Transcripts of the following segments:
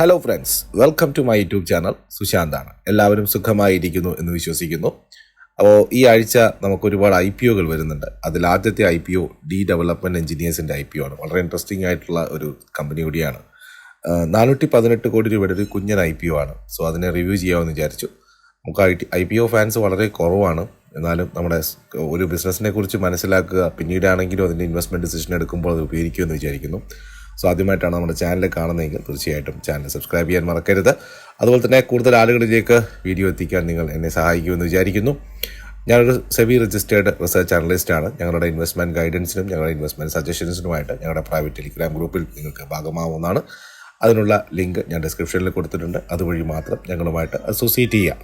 Hello friends welcome to my YouTube channel സുശാന്താണ്. എല്ലാവരും സുഖമായിരിക്കുന്നു എന്ന് വിശ്വസിക്കുന്നു. അപ്പോൾ ഈ ആഴ്ച നമുക്ക് ഒരുപാട് ഐ പി ഒകൾ വരുന്നുണ്ട്. അതിൽ ആദ്യത്തെ I P O D development എഞ്ചിനീയേഴ്സിന്റെ I P O ആണ്. വളരെ ഇൻട്രസ്റ്റിംഗ് ആയിട്ടുള്ള ഒരു കമ്പനി കൂടിയാണ്. നാനൂറ്റി പതിനെട്ട് കോടി രൂപയുടെ ഒരു കുഞ്ഞൻ ഐ പി ഒ ആണ്. സോ അതിനെ റിവ്യൂ ചെയ്യാമെന്ന് വിചാരിച്ചു. നമുക്ക് I I P O fans വളരെ കുറവാണ്. എന്നാലും നമ്മുടെ ഒരു ബിസിനസ്സിനെ കുറിച്ച് മനസ്സിലാക്കുക പിന്നീടാണെങ്കിലും അതിന്റെ ഇൻവെസ്റ്റ്മെന്റ് ഡിസിഷൻ എടുക്കുമ്പോൾ അത് ഉപയോഗിക്കുമെന്ന് വിചാരിക്കുന്നു. സോ ആദ്യമായിട്ടാണ് നമ്മുടെ ചാനൽ കാണുന്നതെങ്കിൽ തീർച്ചയായിട്ടും ചാനൽ സബ്സ്ക്രൈബ് ചെയ്യാൻ മറക്കരുത്. അതുപോലെ തന്നെ കൂടുതൽ ആളുകളിലേക്ക് വീഡിയോ എത്തിക്കാൻ നിങ്ങൾ എന്നെ സഹായിക്കുമെന്ന് വിചാരിക്കുന്നു. ഞാനൊരു സെബി രജിസ്റ്റേർഡ് റിസർച്ച് അനലിസ്റ്റാണ് ഞങ്ങളുടെ ഇൻവെസ്റ്റ്മെന്റ് ഗൈഡൻസിനും ഞങ്ങളുടെ ഇൻവെസ്റ്റ്മെന്റ് സജഷൻസിനുമായിട്ട് ഞങ്ങളുടെ പ്രൈവറ്റ് ടെലിഗ്രാം ഗ്രൂപ്പിൽ നിങ്ങൾക്ക് ഭാഗമാവുന്നതാണ്. അതിനുള്ള ലിങ്ക് ഞാൻ ഡിസ്ക്രിപ്ഷനിൽ കൊടുത്തിട്ടുണ്ട്. അതുവഴി മാത്രം ഞങ്ങളുമായിട്ട് അസോസിയേറ്റ് ചെയ്യാം.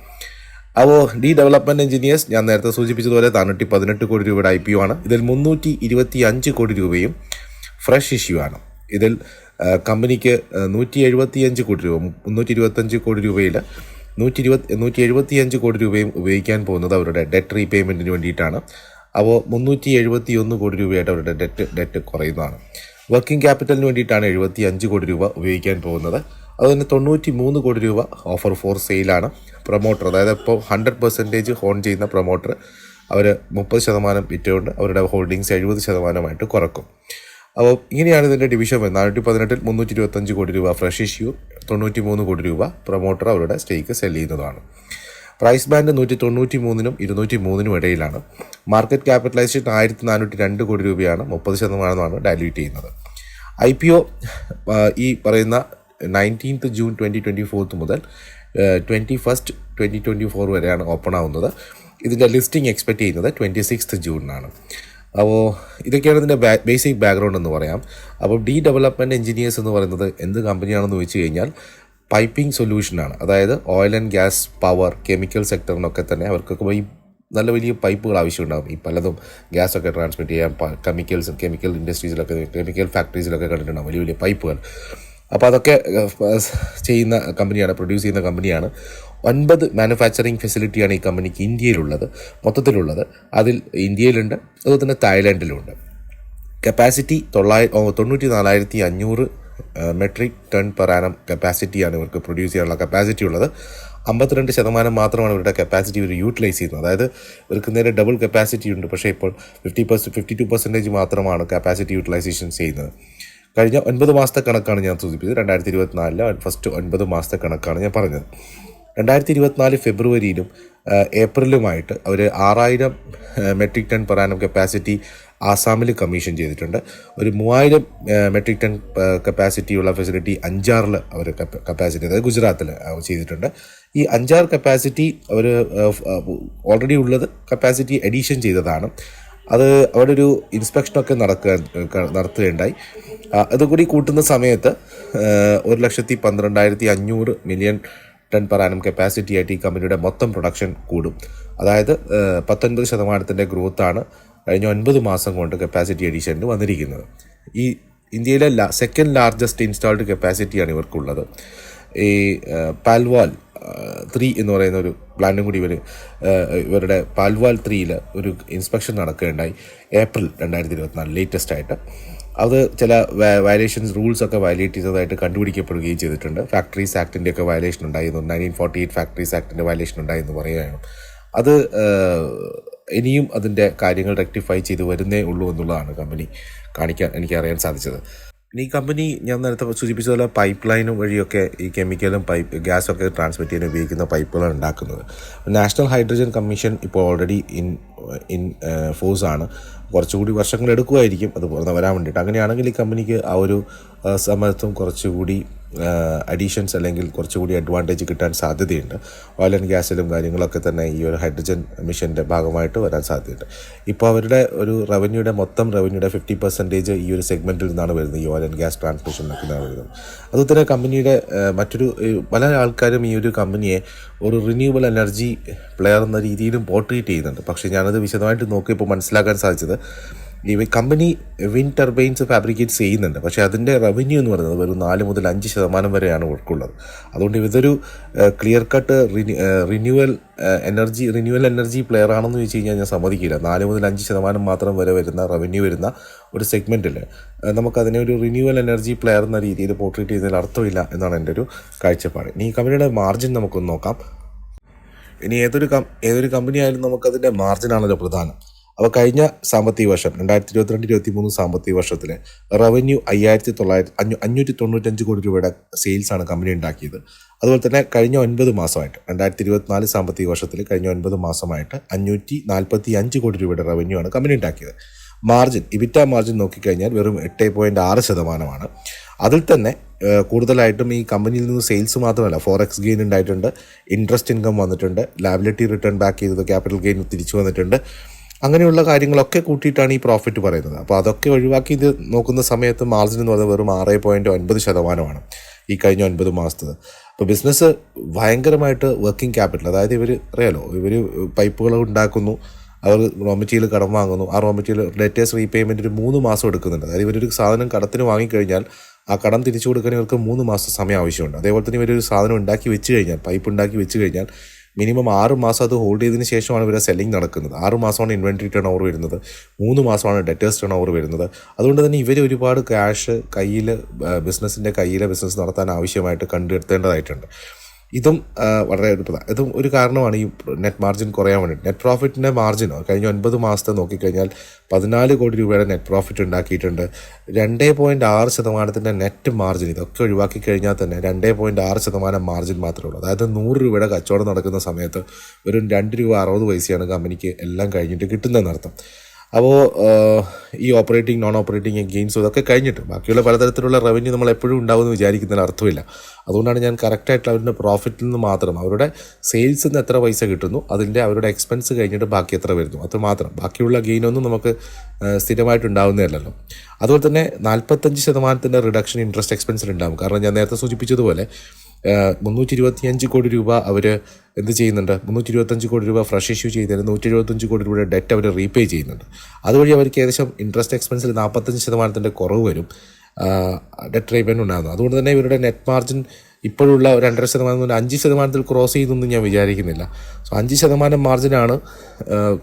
അപ്പോൾ ഡി ഡെവലപ്മെന്റ് എഞ്ചിനീയേഴ്സ് ഞാൻ നേരത്തെ സൂചിപ്പിച്ചതുപോലെ നാനൂറ്റി പതിനെട്ട് കോടി രൂപയുടെ ഐ പി ആണ്. ഇതിൽ മുന്നൂറ്റി ഇരുപത്തി അഞ്ച് കോടി രൂപയും ഫ്രഷ് ഇഷ്യൂ ആണ്. ഇതിൽ കമ്പനിക്ക് നൂറ്റി എഴുപത്തി അഞ്ച് കോടി രൂപ മുന്നൂറ്റി ഇരുപത്തഞ്ച് കോടി രൂപയിൽ നൂറ്റി ഇരുപത്തി നൂറ്റി എഴുപത്തി അഞ്ച് കോടി രൂപയും ഉപയോഗിക്കാൻ പോകുന്നത് അവരുടെ ഡെറ്റ് റീപേയ്മെന്റിന് വേണ്ടിയിട്ടാണ്. അപ്പോൾ മുന്നൂറ്റി എഴുപത്തി ഒന്ന് കോടി രൂപയായിട്ട് അവരുടെ ഡെറ്റ് ഡെറ്റ് കുറയുന്നതാണ്. വർക്കിംഗ് ക്യാപിറ്റലിന് വേണ്ടിയിട്ടാണ് എഴുപത്തി അഞ്ച് കോടി രൂപ ഉപയോഗിക്കാൻ പോകുന്നത്. അതുതന്നെ തൊണ്ണൂറ്റി മൂന്ന് കോടി രൂപ ഓഫർ ഫോർ സെയിലാണ് പ്രൊമോട്ടർ അതായത് ഇപ്പോൾ ഹൺഡ്രഡ് പെർസെന്റേജ് ഹോൺ ചെയ്യുന്ന പ്രൊമോട്ടർ അവർ മുപ്പത് ശതമാനം വിറ്റുകൊണ്ട് അവരുടെ ഹോൾഡിങ്സ് എഴുപത് ശതമാനമായിട്ട് കുറക്കും. അപ്പോൾ ഇങ്ങനെയാണ് ഇതിന്റെ ഡിവിഷൻ വരുന്നത്. നാനൂറ്റി പതിനെട്ടിൽ മുന്നൂറ്റി ഇരുപത്തഞ്ച് കോടി രൂപ ഫ്രഷ് ഇഷ്യൂ തൊണ്ണൂറ്റി മൂന്ന് കോടി രൂപ പ്രൊമോട്ടർ അവരുടെ സ്റ്റേക്ക് സെൽ ചെയ്യുന്നതാണ്. പ്രൈസ് ബാൻഡ് നൂറ്റി തൊണ്ണൂറ്റി മൂന്നിനും ഇരുന്നൂറ്റി മൂന്നിനും ഇടയിലാണ്. മാർക്കറ്റ് ക്യാപിറ്റലൈസേഷൻ ആയിരത്തി നാനൂറ്റി രണ്ട് കോടി രൂപയാണ് മുപ്പത് ശതമാനമാണ് ഡയല്യൂട്ട് ചെയ്യുന്നത്. ഐ പി ഒ ഈ പറയുന്ന nineteenth June twenty twenty fourth മുതൽ twenty first twenty twenty four വരെയാണ് ഓപ്പൺ ആവുന്നത്. ഇതിന്റെ ലിസ്റ്റിംഗ് എക്സ്പെക്റ്റ് ചെയ്യുന്നത് ട്വന്റി സിക്സ്ത് ജൂണിനാണ് അപ്പോൾ ഇതൊക്കെയാണ് ഇതിന്റെ ബേസിക് ബാക്ക്ഗ്രൗണ്ട് എന്ന് പറയാം. അപ്പോൾ ഡി ഡെവലപ്മെന്റ് എഞ്ചിനീയേഴ്സ് എന്ന് പറയുന്നത് എന്ത് കമ്പനിയാണെന്ന് ചോദിച്ചു കഴിഞ്ഞാൽ പൈപ്പിംഗ് സൊല്യൂഷനാണ് അതായത് oil and gas power chemical സെക്ടറിനൊക്കെ തന്നെ അവർക്കൊക്കെ ഈ നല്ല വലിയ പൈപ്പുകൾ ആവശ്യമുണ്ടാകും. ഈ പലതും ഗ്യാസൊക്കെ ട്രാൻസ്മിറ്റ് ചെയ്യാൻ കെമിക്കൽസ് കെമിക്കൽ ഇൻഡസ്ട്രീസിലൊക്കെ കെമിക്കൽ ഫാക്ടറീസിലൊക്കെ കണ്ടിട്ടുണ്ടാകും വലിയ വലിയ പൈപ്പുകൾ അപ്പോൾ അതൊക്കെ ചെയ്യുന്ന കമ്പനിയാണ് പ്രൊഡ്യൂസ് ചെയ്യുന്ന കമ്പനിയാണ് ഒൻപത് മാനുഫാക്ചറിങ് ഫെസിലിറ്റിയാണ് ഈ കമ്പനിക്ക് ഇന്ത്യയിലുള്ളത് മൊത്തത്തിലുള്ളത്. അതിൽ ഇന്ത്യയിലുണ്ട് അതുപോലെ തന്നെ തായ്ലാൻഡിലുണ്ട്. കപ്പാസിറ്റി തൊള്ളായിരം തൊണ്ണൂറ്റി നാലായിരത്തി അഞ്ഞൂറ് മെട്രിക് ടൺ പെർ ആനം കപ്പാസിറ്റിയാണ് ഇവർക്ക് പ്രൊഡ്യൂസ് ചെയ്യാനുള്ള കപ്പാസിറ്റി ഉള്ളത്. അമ്പത്തിരണ്ട് ശതമാനം മാത്രമാണ് ഇവരുടെ കപ്പാസിറ്റി ഇവർ യൂട്ടിലൈസ് ചെയ്യുന്നത്. അതായത് ഇവർക്ക് നേരെ ഡബിൾ കപ്പാസിറ്റി ഉണ്ട്. പക്ഷേ ഇപ്പോൾ fifty percent fifty two percentage മാത്രമാണ് കപ്പാസിറ്റി യൂട്ടിലൈസേഷൻ ചെയ്യുന്നത്. കഴിഞ്ഞ ഒൻപത് മാസത്തെ കണക്കാണ് ഞാൻ സൂചിപ്പിച്ചത്. രണ്ടായിരത്തി ഇരുപത്തിനാലിലെ ഫസ്റ്റ് ഒൻപത് മാസത്തെ കണക്കാണ് ഞാൻ പറഞ്ഞത്. രണ്ടായിരത്തി ഇരുപത്തിനാല് ഫെബ്രുവരിയിലും ഏപ്രിലുമായിട്ട് അവർ ആറായിരം മെട്രിക് ടൺ പറയാനും കപ്പാസിറ്റി ആസാമിൽ കമ്മീഷൻ ചെയ്തിട്ടുണ്ട്. ഒരു മൂവായിരം മെട്രിക് ടൺ കപ്പാസിറ്റിയുള്ള ഫെസിലിറ്റി അഞ്ചാറിൽ അവർ കപ്പാസിറ്റി അതായത് ഗുജറാത്തിൽ ചെയ്തിട്ടുണ്ട്. ഈ അഞ്ചാറ് കപ്പാസിറ്റി അവർ ഓൾറെഡി ഉള്ളത് കപ്പാസിറ്റി എഡീഷൻ ചെയ്തതാണ്. അത് അവിടെ ഒരു ഇൻസ്പെക്ഷനൊക്കെ നടക്കുക നടത്തുകയുണ്ടായി. അതുകൂടി കൂട്ടുന്ന സമയത്ത് ഒരു ലക്ഷത്തി പന്ത്രണ്ടായിരത്തി അഞ്ഞൂറ് million ton per annum capacity ആയിട്ട് ഈ കമ്പനിയുടെ മൊത്തം പ്രൊഡക്ഷൻ കൂടും. അതായത് പത്തൊൻപത് ശതമാനത്തിന്റെ ഗ്രോത്താണ് കഴിഞ്ഞ ഒൻപത് മാസം കൊണ്ട് കപ്പാസിറ്റി അഡീഷനിൽ വന്നിരിക്കുന്നത്. ഈ ഇന്ത്യയിലെ സെക്കൻഡ് ലാർജസ്റ്റ് ഇൻസ്റ്റാൾഡ് കപ്പാസിറ്റിയാണ് ഇവർക്കുള്ളത്. ഈ പാൽവാൽ ത്രീ എന്ന് പറയുന്ന ഒരു പ്ലാന്റും കൂടി ഇവർ ഇവരുടെ പാൽവാൽ ത്രീയിൽ ഒരു ഇൻസ്പെക്ഷൻ നടക്കുകയുണ്ടായി. ഏപ്രിൽ രണ്ടായിരത്തി ഇരുപത്തിനാല് ലേറ്റസ്റ്റ് ആയിട്ട്. അത് ചില വയലേഷൻസ് റൂൾസ് ഒക്കെ വയലേറ്റ് ചെയ്തതായിട്ട് കണ്ടുപിടിക്കപ്പെടുകയും ചെയ്തിട്ടുണ്ട്. ഫാക്ടറീസ് ആക്ടിന്റെ ഒക്കെ വയലേഷൻ ഉണ്ടായിരുന്നു. നയന്റീൻ ഫോർട്ടി എയ്റ്റ് ഫാക്ടറീസ് ആക്ടിന്റെ വയലേഷൻ ഉണ്ടായെന്ന് പറയുകയാണ്. അത് ഇനിയും അതിന്റെ കാര്യങ്ങൾ റെക്ടിഫൈ ചെയ്ത് വരുന്നേ ഉള്ളൂ എന്നുള്ളതാണ് കമ്പനി കാണിക്കാൻ എനിക്ക് അറിയാൻ സാധിച്ചത്. ഇനി ഈ കമ്പനി ഞാൻ നേരത്തെ സൂചിപ്പിച്ച പോലെ പൈപ്പ് ലൈനും വഴിയൊക്കെ ഈ കെമിക്കലും പൈപ്പ് ഗ്യാസൊക്കെ ട്രാൻസ്മിറ്റ് ചെയ്യാൻ ഉപയോഗിക്കുന്ന പൈപ്പുകളാണ് ഉണ്ടാക്കുന്നത്. നാഷണൽ ഹൈഡ്രജൻ കമ്മീഷൻ ഇപ്പോൾ ഓൾറെഡി ഇൻ ഇൻ ഫോഴ്സാണ് കുറച്ചുകൂടി വർഷങ്ങൾ എടുക്കുമായിരിക്കും. അത് വരാൻ വേണ്ടിയിട്ട്. അങ്ങനെയാണെങ്കിൽ ഈ കമ്പനിക്ക് ആ ഒരു സമയത്തും കുറച്ചുകൂടി അഡീഷൻസ് അല്ലെങ്കിൽ കുറച്ചുകൂടി അഡ്വാന്റേജ് കിട്ടാൻ സാധ്യതയുണ്ട്. ഓയിൽ ആൻഡ് ഗ്യാസിലും കാര്യങ്ങളൊക്കെ തന്നെ ഈ ഒരു ഹൈഡ്രജൻ മിഷന്റെ ഭാഗമായിട്ട് വരാൻ സാധ്യതയുണ്ട്. ഇപ്പോൾ അവരുടെ ഒരു റവന്യൂയുടെ മൊത്തം റവന്യൂയുടെ ഫിഫ്റ്റി പെർസെന്റേജ് ഈ ഒരു സെഗ്മെന്റിൽ നിന്നാണ് വരുന്നത് ഈ ഓയിൽ ആൻഡ് ഗ്യാസ് ട്രാൻസ്മിഷനിലൊക്കെ നിന്നാണ് വരുന്നത്. അതുപോലെ തന്നെ കമ്പനിയുടെ മറ്റൊരു പല ആൾക്കാരും ഈ ഒരു കമ്പനിയെ ഒരു റിന്യൂവൽ എനർജി പ്ലെയർ എന്ന രീതിയിലും പോർട്രേറ്റ് ചെയ്യുന്നുണ്ട്. പക്ഷേ ഞാനത് വിശദമായിട്ട് നോക്കിയപ്പോൾ മനസ്സിലാക്കാൻ സാധിച്ചത് കമ്പനി വിൻഡ് ടർബൈൻസ് ഫാബ്രിക്കേറ്റ് ചെയ്യുന്നുണ്ട്. പക്ഷേ അതിന്റെ റവന്യൂ എന്ന് പറയുന്നത് വെറും നാല് മുതൽ അഞ്ച് ശതമാനം വരെയാണ് ഉൾക്കുള്ളത് അതുകൊണ്ട് ഇതൊരു clear cut renewal energy renewal energy player ആണെന്ന് ചോദിച്ചു കഴിഞ്ഞാൽ ഞാൻ സമ്മതിക്കില്ല. നാല് മുതൽ അഞ്ച് ശതമാനം മാത്രം വരെ വരുന്ന റവന്യൂ വരുന്ന ഒരു സെഗ്മെന്റിൽ നമുക്കതിനെ ഒരു റിന്യൂവൽ എനർജി പ്ലെയർ എന്ന രീതിയിൽ പോർട്രേറ്റ് ചെയ്യുന്നതിൽ അർത്ഥമില്ല എന്നാണ് എന്റെ ഒരു കാഴ്ചപ്പാട്. ഇനി ഈ കമ്പനിയുടെ മാർജിൻ നമുക്കൊന്ന് നോക്കാം. ഇനി ഏതൊരു കം ഏതൊരു കമ്പനി ആയാലും നമുക്കതിന്റെ മാർജിനാണല്ലോ പ്രധാനം. അപ്പോൾ കഴിഞ്ഞ സാമ്പത്തിക വർഷം രണ്ടായിരത്തി ഇരുപത്തിരണ്ട് ഇരുപത്തി മൂന്ന് സാമ്പത്തിക വർഷത്തിൽ റവന്യൂ അയ്യായിരത്തി തൊള്ളായിരത്തി അഞ്ഞൂ അഞ്ഞൂറ്റി തൊണ്ണൂറ്റഞ്ച് കോടി രൂപയുടെ സെയിൽസാണ് കമ്പനി ഉണ്ടാക്കിയത്. അതുപോലെ തന്നെ കഴിഞ്ഞ ഒൻപത് മാസമായിട്ട് രണ്ടായിരത്തി ഇരുപത്തിനാല് സാമ്പത്തിക വർഷത്തിൽ കഴിഞ്ഞ ഒൻപത് മാസമായിട്ട് അഞ്ഞൂറ്റി നാൽപ്പത്തി അഞ്ച് കോടി രൂപയുടെ റവന്യൂ ആണ് കമ്പനി ഉണ്ടാക്കിയത്. മാർജിൻ ഇബിറ്റ മാർജിൻ നോക്കിക്കഴിഞ്ഞാൽ വെറും എട്ട് പോയിന്റ് ആറ് ശതമാനമാണ്. അതിൽ തന്നെ കൂടുതലായിട്ടും ഈ കമ്പനിയിൽ നിന്ന് സെയിൽസ് മാത്രമല്ല ഫോറക്സ് ഗെയിൻ ഉണ്ടായിട്ടുണ്ട് ഇൻട്രസ്റ്റ് ഇൻകം വന്നിട്ടുണ്ട് ലാബിലിറ്റി റിട്ടേൺ ബാക്ക് ചെയ്തത് ക്യാപിറ്റൽ ഗെയിൻ തിരിച്ചു വന്നിട്ടുണ്ട്. അങ്ങനെയുള്ള കാര്യങ്ങളൊക്കെ കൂട്ടിയിട്ടാണ് ഈ പ്രോഫിറ്റ് പറയുന്നത്. അപ്പോൾ അതൊക്കെ ഒഴിവാക്കി ഇത് നോക്കുന്ന സമയത്ത് മാർജിൻ എന്ന് പറയുന്നത് വെറും ആറ് പോയിന്റ് ഒൻപത് ശതമാനമാണ് ഈ കഴിഞ്ഞ ഒൻപത് മാസത്തത്. അപ്പോൾ ബിസിനസ് ഭയങ്കരമായിട്ട് വർക്കിംഗ് ക്യാപിറ്റൽ അതായത് ഇവർ അറിയാലോ ഇവർ പൈപ്പുകൾ ഉണ്ടാക്കുന്നു അവർ റോ മെറ്റീരിയൽ കടം വാങ്ങുന്നു ആ റോ മെറ്റീരിയൽ ലേറ്റസ്റ്റ് റീപേയ്മെന്റ് ഒരു മൂന്ന് മാസം എടുക്കുന്നുണ്ട്. അതായത് ഇവരൊരു സാധനം കടത്തിന് വാങ്ങിക്കഴിഞ്ഞാൽ ആ കടം തിരിച്ചു കൊടുക്കാൻ ഇവർക്ക് മൂന്ന് മാസം സമയം ആവശ്യമുണ്ട്. അതേപോലെ തന്നെ ഇവരൊരു സാധനം ഉണ്ടാക്കി വെച്ച് കഴിഞ്ഞാൽ പൈപ്പ് ഉണ്ടാക്കി വെച്ച് കഴിഞ്ഞാൽ മിനിമം ആറ് മാസം അത് ഹോൾഡ് ചെയ്തതിന് ശേഷമാണ് ഇവരെ സെല്ലിംഗ് നടക്കുന്നത്. ആറ് മാസമാണ് ഇൻവെൻട്രി ടേൺ ഓവർ വരുന്നത്. മൂന്ന് മാസമാണ് ഡെറ്റേഴ്സ് ടേൺ ഓവർ വരുന്നത്. അതുകൊണ്ട് തന്നെ ഇവർ ഒരുപാട് ക്യാഷ് കയ്യിൽ ബിസിനസ്സിന്റെ കയ്യിലെ ബിസിനസ് നടത്താൻ ആവശ്യമായിട്ട് കണ്ടെത്തേണ്ടതായിട്ടുണ്ട്. ഇതും വളരെ ഒരു പ്രധാന ഇതും ഒരു കാരണമാണ് ഈ നെറ്റ് മാർജിൻ കുറയാൻ വേണ്ടി. നെറ്റ് പ്രോഫിറ്റിന്റെ മാർജിനോ കഴിഞ്ഞ ഒൻപത് മാസത്തെ നോക്കിക്കഴിഞ്ഞാൽ പതിനാല് കോടി രൂപയുടെ നെറ്റ് പ്രോഫിറ്റ് ഉണ്ടാക്കിയിട്ടുണ്ട്. രണ്ടേ പോയിന്റ് ആറ് ശതമാനത്തിന്റെ നെറ്റ് മാർജിൻ ഇതൊക്കെ ഒഴിവാക്കി കഴിഞ്ഞാൽ തന്നെ രണ്ടേ പോയിന്റ് ആറ് ശതമാനം മാർജിൻ മാത്രമേ ഉള്ളൂ. അതായത് നൂറ് രൂപയുടെ കച്ചവടം നടക്കുന്ന സമയത്ത് ഒരു രണ്ട് രൂപ അറുപത് പൈസയാണ് കമ്പനിക്ക് എല്ലാം കഴിഞ്ഞിട്ട് കിട്ടുന്നതെന്നർത്ഥം. അപ്പോൾ ഈ ഓപ്പറേറ്റിംഗ് നോൺ ഓപ്പറേറ്റിംഗ് ഗെയിൻസും ഇതൊക്കെ കഴിഞ്ഞിട്ട് ബാക്കിയുള്ള പലതരത്തിലുള്ള റവന്യൂ നമ്മൾ എപ്പോഴും ഉണ്ടാവുമെന്ന് വിചാരിക്കുന്നതിന് അർത്ഥമില്ല. അതുകൊണ്ടാണ് ഞാൻ കറക്റ്റായിട്ട് അവരുടെ പ്രോഫിറ്റിൽ നിന്ന് മാത്രം അവരുടെ സെയിൽസിൽ നിന്ന് എത്ര പൈസ കിട്ടുന്നു അതിന്റെ അവരുടെ എക്സ്പെൻസ് കഴിഞ്ഞിട്ട് ബാക്കി എത്ര വരുന്നു അത് മാത്രം. ബാക്കിയുള്ള ഗെയിനൊന്നും നമുക്ക് സ്ഥിരമായിട്ട് ഉണ്ടാവുന്നതല്ലല്ലോ. അതുപോലെ തന്നെ നാൽപ്പത്തഞ്ച് ശതമാനത്തിന്റെ റിഡക്ഷൻ ഇൻട്രസ്റ്റ് എക്സ്പെൻസിൽ ഉണ്ടാകും കാരണം ഞാൻ നേരത്തെ സൂചിപ്പിച്ചതുപോലെ മുന്നൂറ്റി ഇരുപത്തിയഞ്ച് കോടി രൂപ അവർ എന്ത് ചെയ്യുന്നുണ്ട്? മുന്നൂറ്റി ഇരുപത്തഞ്ച് കോടി രൂപ ഫ്രഷ് ഇഷ്യൂ ചെയ്തതിന് നൂറ്റി എഴുപത്തഞ്ച് കോടി രൂപയുടെ ഡെറ്റ് അവർ റീപേ ചെയ്യുന്നുണ്ട്. അതുവഴി അവർക്ക് ഏകദേശം ഇൻട്രസ്റ്റ് എക്സ്പെൻസിൽ നാൽപ്പത്തഞ്ച് ശതമാനത്തിന്റെ കുറവ് വരും. ഡെറ്റ് റീപേയ്മെന്റ് ഉണ്ടാകുന്നു. അതുകൊണ്ട് തന്നെ ഇവരുടെ നെറ്റ് മാർജിൻ ഇപ്പോഴുള്ള രണ്ടര ശതമാനം മുതൽ അഞ്ച് ശതമാനത്തിൽ ക്രോസ് ചെയ്തൊന്നും ഞാൻ വിചാരിക്കുന്നില്ല. സോ അഞ്ച് ശതമാനം മാർജിനാണ്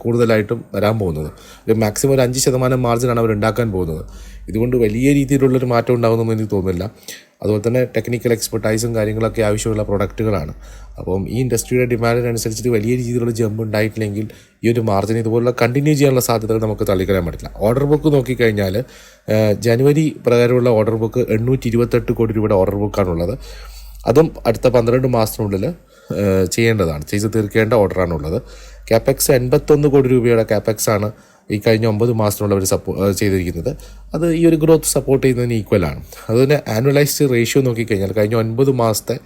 കൂടുതലായിട്ടും വരാൻ പോകുന്നത്. ഒരു മാക്സിമം ഒരു അഞ്ച് ശതമാനം മാർജിനാണ് അവർ ഉണ്ടാക്കാൻ പോകുന്നത്. ഇതുകൊണ്ട് വലിയ രീതിയിലുള്ളൊരു മാറ്റം ഉണ്ടാകുന്നൊന്നും എനിക്ക് തോന്നുന്നില്ല. അതുപോലെ തന്നെ ടെക്നിക്കൽ എക്സ്പെർട്ടൈസും കാര്യങ്ങളൊക്കെ ആവശ്യമുള്ള പ്രൊഡക്റ്റുകളാണ് അപ്പം ഈ ഇൻഡസ്ട്രിയുടെ ഡിമാൻഡിനനുസരിച്ചിട്ട് വലിയ രീതിയിലുള്ള ജമ്പ് ഉണ്ടായിട്ടില്ലെങ്കിൽ ഈ ഒരു മാർജിൻ ഇതുപോലുള്ള കണ്ടിന്യൂ ചെയ്യാനുള്ള സാധ്യതകൾ നമുക്ക് തള്ളിക്കളയാൻ പറ്റില്ല. ഓർഡർ ബുക്ക് നോക്കിക്കഴിഞ്ഞാൽ ജനുവരി പ്രകാരമുള്ള ഓർഡർ ബുക്ക് എണ്ണൂറ്റി ഇരുപത്തെട്ട് കോടി രൂപയുടെ ഓർഡർ ബുക്കാണുള്ളത് അതും അടുത്ത പന്ത്രണ്ട് മാസത്തിനുള്ളിൽ ചെയ്യേണ്ടതാണ്. ചെയ്ത് തീർക്കേണ്ട ഓർഡറാണുള്ളത് ക്യാപെക്സ് എൺപത്തൊന്ന് കോടി രൂപയുടെ ക്യാപെക്സ് ആണ് ഈ കഴിഞ്ഞ ഒമ്പത് മാസത്തിനുള്ള അവർ സപ്പോ ചെയ്തിരിക്കുന്നത്. അത് ഈ ഒരു ഗ്രോത്ത് സപ്പോർട്ട് ചെയ്യുന്നതിന് ഈക്വലാണ് അതുപോലെ ആനുവലൈസ്ഡ് റേഷ്യോ നോക്കിക്കഴിഞ്ഞാൽ കഴിഞ്ഞ ഒൻപത് മാസത്തെ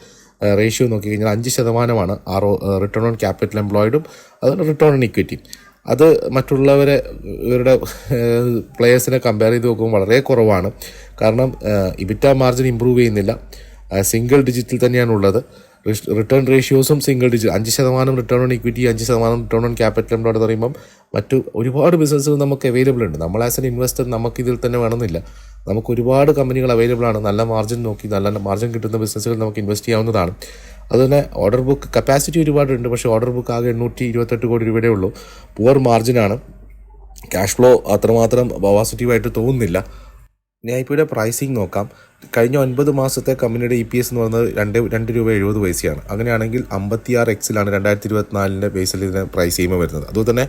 റേഷ്യോ നോക്കിക്കഴിഞ്ഞാൽ അഞ്ച് ശതമാനമാണ് ആർ റിട്ടേൺ ഓൺ ക്യാപിറ്റൽ എംപ്ലോയിഡും അതുപോലെ റിട്ടേൺ ഓൺ ഇക്വിറ്റി അത് മറ്റുള്ളവരെ ഇവരുടെ പ്ലെയേഴ്സിനെ കമ്പയർ ചെയ്ത് നോക്കുമ്പോൾ വളരെ കുറവാണ്. കാരണം ഇബിറ്റ മാർജിൻ ഇമ്പ്രൂവ് ചെയ്യുന്നില്ല. സിംഗിൾ ഡിജിറ്റിൽ തന്നെയാണ് ഉള്ളത് റിട്ടേൺ റേഷ്യോസും സിംഗിൾ ഡിജിറ്റ് അഞ്ച് ശതമാനം റിട്ടേൺ ഓൺ ഇക്വിറ്റി അഞ്ച് ശതമാനം റിട്ടേൺ ഓൺ ക്യാപിറ്റൽ എംപ്ലോയ്ഡ് എന്ന് പറയുമ്പം മറ്റു ഒരുപാട് ബിസിനസ്സുകൾ നമുക്ക് അവൈലബിൾ ഉണ്ട്. നമ്മൾ ആസ് എൻ ഇൻവെസ്റ്റർ നമുക്ക് ഇതിൽ തന്നെ വേണമെന്നില്ല. നമുക്ക് ഒരുപാട് കമ്പനികൾ അവൈലബിൾ ആണ്. നല്ല മാർജിൻ നോക്കി നല്ല മാർജിൻ കിട്ടുന്ന ബിസിനസ്സുകൾ നമുക്ക് ഇൻവെസ്റ്റ് ചെയ്യാവുന്നതാണ്. അതുപോലെ ഓർഡർ ബുക്ക് കപ്പാസിറ്റി ഒരുപാടുണ്ട് പക്ഷേ ഓർഡർ ബുക്ക് ആകെ എണ്ണൂറ്റി ഇരുപത്തെട്ട് കോടി രൂപയുടെ ഉള്ളൂ. പുവർ മാർജിനാണ് ക്യാഷ് ഫ്ലോ അത്രമാത്രം പോസിറ്റീവായിട്ട് തോന്നുന്നില്ല. ഇനി ഐ പിയുടെ പ്രൈസിങ് നോക്കാം. കഴിഞ്ഞ ഒൻപത് മാസത്തെ കമ്പനിയുടെ ഇ പി എസ് എന്ന് പറയുന്നത് രണ്ട് രണ്ട് രൂപ എഴുപത് പൈസയാണ്. അങ്ങനെയാണെങ്കിൽ അമ്പത്തിയാറ് എക്സിലാണ് രണ്ടായിരത്തി ഇരുപത്തിനാലിന്റെ ബേസിൽ ഇതിന് പ്രൈസ് ചെയ്യുമ്പോൾ വരുന്നത്. അതുപോലെ തന്നെ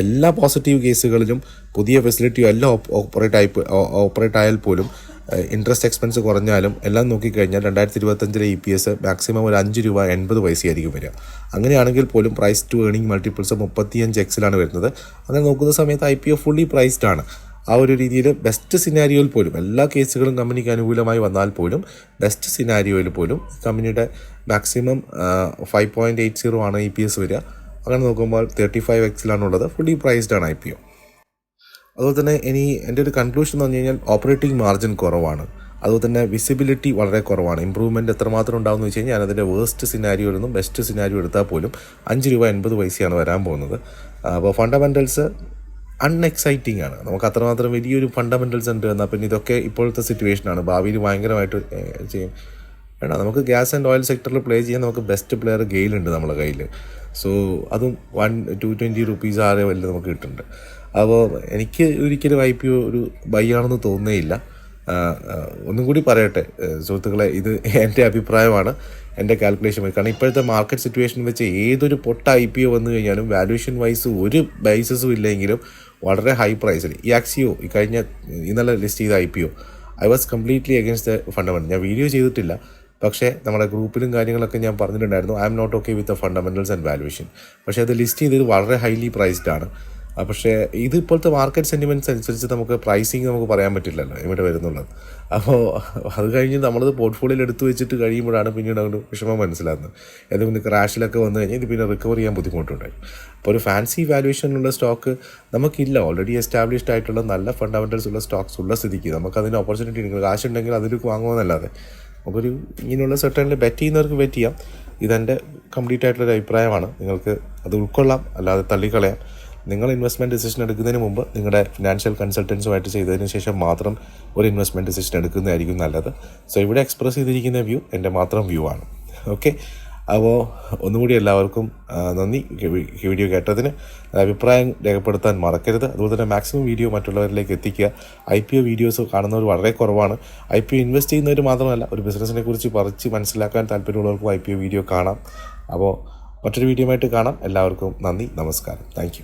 എല്ലാ പോസിറ്റീവ് കേസുകളിലും പുതിയ ഫെസിലിറ്റിയും എല്ലാം ഓപ്പറേറ്റ് ആയി ഓപ്പറേറ്റ് ആയാൽ പോലും ഇൻട്രസ്റ്റ് എക്സ്പെൻസ് കുറഞ്ഞാലും എല്ലാം നോക്കിക്കഴിഞ്ഞാൽ രണ്ടായിരത്തി ഇരുപത്തഞ്ചിലെ ഇ പി എസ് മാക്സിമം ഒരു അഞ്ച് രൂപ എൺപത് പൈസയായിരിക്കും വരിക. അങ്ങനെയാണെങ്കിൽ പോലും പ്രൈസ് ടു ഏണിംഗ് മൾട്ടിപ്പിൾസ് മുപ്പത്തിയഞ്ച് എക്സിലാണ് വരുന്നത്. അങ്ങനെ നോക്കുന്ന സമയത്ത് I P O fully priced ആണ്. ആ ഒരു രീതിയിൽ ബെസ്റ്റ് സിനാരിയോയിൽ പോലും എല്ലാ കേസുകളും കമ്പനിക്ക് അനുകൂലമായി വന്നാൽ പോലും ബെസ്റ്റ് സിനാരിയോയിൽ പോലും കമ്പനിയുടെ maximum five point eight zero ആണ് ഇ പി എസ് വരിക. അങ്ങനെ നോക്കുമ്പോൾ തേർട്ടി ഫൈവ് എക്സിലാണുള്ളത് ഫുള്ളി പ്രൈസ്ഡ് ആണ് ഐ പി ഒ അതുപോലെ തന്നെ ഇനി എന്റെ ഒരു കൺക്ലൂഷൻ എന്ന് പറഞ്ഞു കഴിഞ്ഞാൽ ഓപ്പറേറ്റിംഗ് മാർജിൻ കുറവാണ്. അതുപോലെ തന്നെ വിസിബിലിറ്റി വളരെ കുറവാണ്. ഇമ്പ്രൂവ്മെന്റ് എത്രമാത്രം ഉണ്ടാകുമെന്ന് വെച്ച് കഴിഞ്ഞാൽ അതിന്റെ വേസ്റ്റ് സിനാരിയോയിൽ നിന്നും ബെസ്റ്റ് സിനാരിയോ എടുത്താൽ പോലും അഞ്ച് രൂപ എൺപത് പൈസയാണ് വരാൻ പോകുന്നത്. അപ്പോൾ ഫണ്ടമെന്റൽസ് അൺഎക്സൈറ്റിംഗ് ആണ്. നമുക്ക് അത്രമാത്രം വലിയൊരു ഫണ്ടമെന്റൽസ് ഉണ്ട് എന്നാൽ പിന്നെ ഇതൊക്കെ ഇപ്പോഴത്തെ സിറ്റുവേഷനാണ് ഭാവിയിൽ ഭയങ്കരമായിട്ട് ചെയ്യും. വേണ്ട നമുക്ക് ഗ്യാസ് ആൻഡ് ഓയിൽ സെക്ടറിൽ പ്ലേ ചെയ്യാൻ നമുക്ക് ബെസ്റ്റ് പ്ലെയർ ഗെയിൽ ഉണ്ട് നമ്മുടെ കയ്യിൽ സോ അതും വൺ ടു ട്വന്റി റുപ്പീസ് ആരെ വല്ല നമുക്ക് കിട്ടുന്നുണ്ട്. അപ്പോൾ എനിക്ക് ഒരിക്കലും ഐ പി ഒരു ബൈ ആണെന്ന് തോന്നുന്നേയില്ല ഒന്നും കൂടി പറയട്ടെ സുഹൃത്തുക്കളെ ഇത് എന്റെ അഭിപ്രായമാണ് എന്റെ കാൽക്കുലേഷൻ കാരണം ഇപ്പോഴത്തെ മാർക്കറ്റ് സിറ്റുവേഷൻ വെച്ച് ഏതൊരു പൊട്ട ഐ പി ഒ വന്നു കഴിഞ്ഞാലും വാല്യൂഷൻ വൈസ് ഒരു ബൈസസും ഇല്ലെങ്കിലും വളരെ ഹൈ പ്രൈസിൽ ഈ ആക്സിയോ ഈ കഴിഞ്ഞ ഇന്നലെ ലിസ്റ്റ് ചെയ്ത I P O I was completely against the fundamental ഞാൻ വീഡിയോ ചെയ്തിട്ടില്ല. പക്ഷേ നമ്മുടെ ഗ്രൂപ്പിലും കാര്യങ്ങളൊക്കെ ഞാൻ പറഞ്ഞിട്ടുണ്ടായിരുന്നു. I'm not okay with the fundamentals and valuation പക്ഷേ അത് ലിസ്റ്റ് ചെയ്തത് വളരെ ഹൈലി പ്രൈസ്ഡ് ആണ്. പക്ഷേ ഇത് ഇപ്പോഴത്തെ മാർക്കറ്റ് സെന്റിമെന്റ്സ് അനുസരിച്ച് നമുക്ക് പ്രൈസിങ് നമുക്ക് പറയാൻ പറ്റില്ലല്ലോ ഇവിടെ വരുന്നുള്ളത്. അപ്പോൾ അത് കഴിഞ്ഞ് നമ്മളത് പോർട്ട്ഫോളിയോയിൽ എടുത്തു വെച്ചിട്ട് കഴിയുമ്പോഴാണ് പിന്നീട് അങ്ങോട്ട് വിഷമം മനസ്സിലാകുന്നത്. ഏതെങ്കിലും ക്രാഷിലൊക്കെ വന്നു കഴിഞ്ഞാൽ ഇത് പിന്നെ റിക്കവർ ചെയ്യാൻ ബുദ്ധിമുട്ടുണ്ടായി അപ്പോൾ ഒരു ഫാൻസി വാല്യൂഷനുള്ള സ്റ്റോക്ക് നമുക്കില്ല. ഓൾറെഡി എസ്റ്റാബ്ലിഷ്ഡ് ആയിട്ടുള്ള നല്ല ഫണ്ടമെന്റൽസ് ഉള്ള സ്റ്റോക്സ് ഉള്ള സ്ഥിതിക്ക് നമുക്ക് അതിന് ഓപ്പർച്യൂണിറ്റി ഉണ്ട്. കാശുണ്ടെങ്കിൽ അതിലേക്ക് വാങ്ങുമെന്നല്ലാതെ നമുക്കൊരു ഇങ്ങനെയുള്ള സെർട്ടനിൽ ബെറ്റ് ചെയ്യുന്നവർക്ക് ബെറ്റ് ചെയ്യാം. ഇതെന്റെ കംപ്ലീറ്റ് ആയിട്ടുള്ളൊരു അഭിപ്രായമാണ്. നിങ്ങൾക്ക് അത് ഉൾക്കൊള്ളാം. അല്ലാതെ തള്ളിക്കളയാം. നിങ്ങൾ ഇൻവെസ്റ്റ്മെന്റ് ഡിസിഷൻ എടുക്കുന്നതിന് മുമ്പ് നിങ്ങളുടെ ഫിനാൻഷ്യൽ കൺസൾട്ടൻസുമായിട്ട് ചെയ്തതിന് ശേഷം മാത്രം ഒരു ഇൻവെസ്റ്റ്മെന്റ് ഡിസിഷൻ എടുക്കുന്നതായിരിക്കും നല്ലത്. സോ ഇവിടെ എക്സ്പ്രസ് ചെയ്തിരിക്കുന്ന വ്യൂ എന്റെ മാത്രം വ്യൂ ആണ്. ഓക്കെ അപ്പോൾ ഒന്നുകൂടി എല്ലാവർക്കും നന്ദി. വീഡിയോ കേട്ടതിന് അഭിപ്രായം രേഖപ്പെടുത്താൻ മറക്കരുത്. അതുപോലെ തന്നെ മാക്സിമം വീഡിയോ മറ്റുള്ളവരിലേക്ക് എത്തിക്കുക. ഐ പി ഒ വീഡിയോസ് കാണുന്നവർ വളരെ കുറവാണ്. ഐ പി ഒ ഇൻവെസ്റ്റ് ചെയ്യുന്നവർ മാത്രമല്ല ഒരു ബിസിനസ്സിനെ കുറിച്ച് പറിച്ച് മനസ്സിലാക്കാൻ താല്പര്യമുള്ളവർക്കും ഐ പി ഒ വീഡിയോ കാണാം. അപ്പോൾ മറ്റൊരു വീഡിയോ ആയിട്ട് കാണാം. എല്ലാവർക്കും നന്ദി. നമസ്കാരം. താങ്ക്